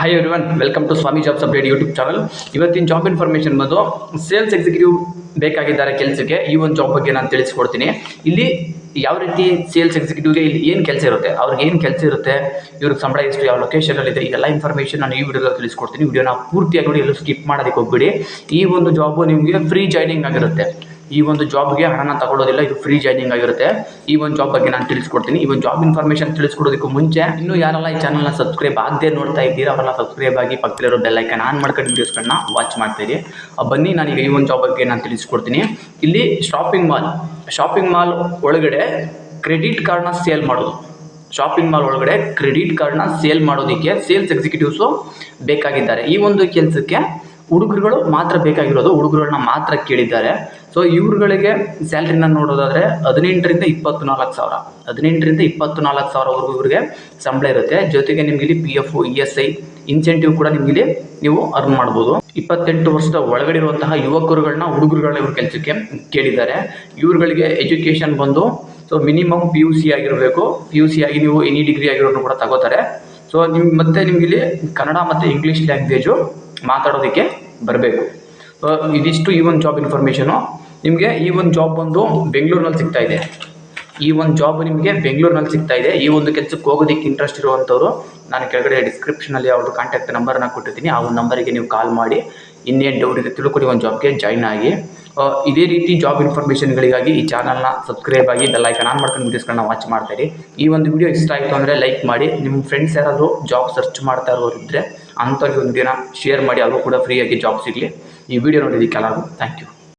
Hi everyone welcome to Swami jobs update YouTube channel ಇವತ್ತಿನ job information ಬಂದು sales executive ಬೇಕಾಗಿದ್ದಾರೆ ಕೆಲಸಕ್ಕೆ. ಈ ಒಂದು ಜಾಬ್ ಬಗ್ಗೆ ನಾನು ತಿಳಿಸ್ಕೊಡ್ತೀನಿ. ಇಲ್ಲಿ ಯಾವ ರೀತಿ ಸೇಲ್ಸ್ ಎಕ್ಸಿಕ್ಯೂಟಿವ್ಗೆ ಇಲ್ಲಿ ಏನು ಕೆಲಸ ಇರುತ್ತೆ, ಅವ್ರಿಗೆ ಏನು ಕೆಲಸ ಇರುತ್ತೆ, ಇವ್ರಿಗೆ ಸಂಬಳ ಎಷ್ಟು, ಯಾವ ಲೊಕೇಶನಲ್ಲಿದೆ ಇದೆಲ್ಲ ಇನ್ಫಾರ್ಮೇಷನ್ ನಾನು ಈ ವಿಡಿಯೋದಲ್ಲಿ ತಿಳಿಸ್ಕೊಡ್ತೀನಿ. ವಿಡಿಯೋನ ಪೂರ್ತಿಯಾಗಿ ನೋಡಿ, ಎಲ್ಲೂ ಸ್ಕಿಪ್ ಮಾಡೋದಕ್ಕೆ ಹೋಗ್ಬಿಡಿ. ಈ ಒಂದು ಜಾಬು ನಿಮಗೆ ಫ್ರೀ ಜಾಯ್ನಿಂಗ್ ಆಗಿರುತ್ತೆ. ಈ ಒಂದು ಜಾಬ್ಗೆ ಹಣನ ತಗೊಳ್ಳೋದಿಲ್ಲ, ಇದು ಫ್ರೀ ಜಾಯ್ನಿಂಗ್ ಆಗಿರುತ್ತೆ. ಈ ಒಂದು ಜಾಬ್ ಬಗ್ಗೆ ನಾನು ತಿಳಿಸ್ಕೊಡ್ತೀನಿ. ಈ ಒಂದು ಜಾಬ್ ಇನ್ಫಾರ್ಮೇಷನ್ ತಿಳಿಸ್ಕೊಡೋದಕ್ಕೂ ಮುಂಚೆ ಇನ್ನೂ ಯಾರೆಲ್ಲ ಈ ಚಾನಲ್ನ ಸಬ್ಸ್ಕ್ರೈಬ್ ಆಗದೆ ನೋಡ್ತಾ ಇದ್ದೀರಾ, ಅವರೆಲ್ಲ ಸಬ್ಸ್ಕ್ರೈಬ್ ಆಗಿ ಪಕ್ಕದಲ್ಲಿರೋ ಬೆಲ್ಲೈಕನ್ ಆನ್ ಮಾಡ್ಕೊಂಡು ವೀಡಿಯೋಸ್ಗಳನ್ನ ವಾಚ್ ಮಾಡ್ತೀರಿ ಬನ್ನಿ ಬನ್ನಿ ಈಗ ಈ ಒಂದು ಜಾಬ್ ಬಗ್ಗೆ ನಾನು ತಿಳಿಸ್ಕೊಡ್ತೀನಿ. ಇಲ್ಲಿ ಶಾಪಿಂಗ್ ಮಾಲ್ ಶಾಪಿಂಗ್ ಮಾಲ್ ಒಳಗಡೆ ಕ್ರೆಡಿಟ್ ಕಾರ್ಡ್ನ ಸೇಲ್ ಮಾಡೋದು. ಶಾಪಿಂಗ್ ಮಾಲ್ ಒಳಗಡೆ ಕ್ರೆಡಿಟ್ ಕಾರ್ಡ್ನ ಸೇಲ್ ಮಾಡೋದಕ್ಕೆ ಸೇಲ್ಸ್ ಎಕ್ಸಿಕ್ಯೂಟಿವ್ಸು ಬೇಕಾಗಿದ್ದಾರೆ. ಈ ಒಂದು ಕೆಲಸಕ್ಕೆ ಹುಡುಗರುಗಳು ಮಾತ್ರ ಬೇಕಾಗಿರೋದು ಹುಡುಗರುಗಳನ್ನ ಮಾತ್ರ ಕೇಳಿದ್ದಾರೆ. ಸೊ ಇವ್ರುಗಳಿಗೆ ಸ್ಯಾಲ್ರಿನ ನೋಡೋದಾದರೆ ಹದಿನೆಂಟರಿಂದ ಇಪ್ಪತ್ತು ನಾಲ್ಕು ಸಾವಿರ. ಹದಿನೆಂಟರಿಂದ ಇಪ್ಪತ್ತು ನಾಲ್ಕು ಸಾವಿರವರೆಗೂ ಇವ್ರಿಗೆ ಸಂಬಳ ಇರುತ್ತೆ. ಜೊತೆಗೆ ನಿಮ್ಗೆ ಇಲ್ಲಿ P F E S I incentive ಕೂಡ ನಿಮ್ಗೆ ಇಲ್ಲಿ ನೀವು ಅರ್ನ್ ಮಾಡ್ಬೋದು. ಇಪ್ಪತ್ತೆಂಟು ವರ್ಷದ ಒಳಗಡೆ ಇರುವಂತಹ ಯುವಕರುಗಳನ್ನ ಹುಡುಗರುಗಳನ್ನ ಇವ್ರ ಕೆಲಸಕ್ಕೆ ಕೇಳಿದ್ದಾರೆ. ಇವ್ರುಗಳಿಗೆ ಎಜುಕೇಷನ್ ಬಂದು so minimum P U C ಆಗಿರಬೇಕು. ಪಿ ಯು ಸಿ ಆಗಿ ನೀವು ಎನಿ ಡಿಗ್ರಿ ಆಗಿರೋರು ಕೂಡ ತಗೋತಾರೆ. ಸೊ ನಿಮ್ಗೆ ಮತ್ತೆ ನಿಮ್ಗೆ ಇಲ್ಲಿ ಕನ್ನಡ ಮತ್ತು ಇಂಗ್ಲೀಷ್ ಲ್ಯಾಂಗ್ವೇಜು ಮಾತಾಡೋದಕ್ಕೆ ಬರಬೇಕು. ಇದಿಷ್ಟು ಈ ಒಂದು ಜಾಬ್ ಇನ್ಫಾರ್ಮೇಷನು ನಿಮಗೆ ಈ ಒಂದು ಜಾಬ್ ಬಂದು ಬೆಂಗಳೂರಿನಲ್ಲಿ ಸಿಗ್ತಾ ಇದೆ. ಈ ಒಂದು ಜಾಬ್ ನಿಮಗೆ ಬೆಂಗಳೂರಿನಲ್ಲಿ ಸಿಗ್ತಾ ಇದೆ. ಈ ಒಂದು ಕೆಲಸಕ್ಕೆ ಹೋಗೋದಕ್ಕೆ ಇಂಟ್ರೆಸ್ಟ್ ಇರುವಂಥವ್ರು, ನಾನು ಕೆಳಗಡೆ ಡಿಸ್ಕ್ರಿಪ್ಷನಲ್ಲಿ ಅವ್ರದ್ದು ಕಾಂಟ್ಯಾಕ್ಟ್ ನಂಬರ್ನ ಕೊಟ್ಟಿರ್ತೀನಿ ಆ ಒಂದು ನಂಬರಿಗೆ ನೀವು ಕಾಲ್ ಮಾಡಿ, ಇನ್ನೇನು ಡೌಟ್ ಇದೆ ತಿಳ್ಕೊಡಿ, ಒಂದು ಜಾಬ್ಗೆ ಜಾಯ್ನ್ ಆಗಿ. ಇದೇ ರೀತಿ ಜಾಬ್ ಇನ್ಫಾರ್ಮೇಷನ್ಗಳಿಗಾಗಿ ಈ ಚಾನಲ್ನ ಸಬ್ಸ್ಕ್ರೈಬ್ ಆಗಿ ಬೆಲ್ಲೈಕನ್ ಆನ್ ಮಾಡ್ಕೊಂಡು ವೀಡಿಯೋಸ್ಗಳನ್ನ ವಾಚ್ ಮಾಡ್ತೀರಿ ಈ ಒಂದು ವಿಡಿಯೋ ಇಷ್ಟ ಆಯಿತು ಅಂದರೆ ಲೈಕ್ ಮಾಡಿ. ನಿಮ್ಮ ಫ್ರೆಂಡ್ಸ್ ಯಾರಾದರೂ ಜಾಬ್ ಸರ್ಚ್ ಮಾಡ್ತಾ ಇರೋರು ಇದ್ದರೆ ಅಂಥವ್ರಿಗೆ ಒಂದು ದಿನ ಶೇರ್ ಮಾಡಿ ಅವರು ಕೂಡ ಫ್ರೀಯಾಗಿ ಜಾಬ್ ಸಿಗಲಿ. ಈ ವಿಡಿಯೋ ನೋಡಿದ್ದಕ್ಕೆ ಎಲ್ಲರಿಗೂ ಥ್ಯಾಂಕ್ ಯು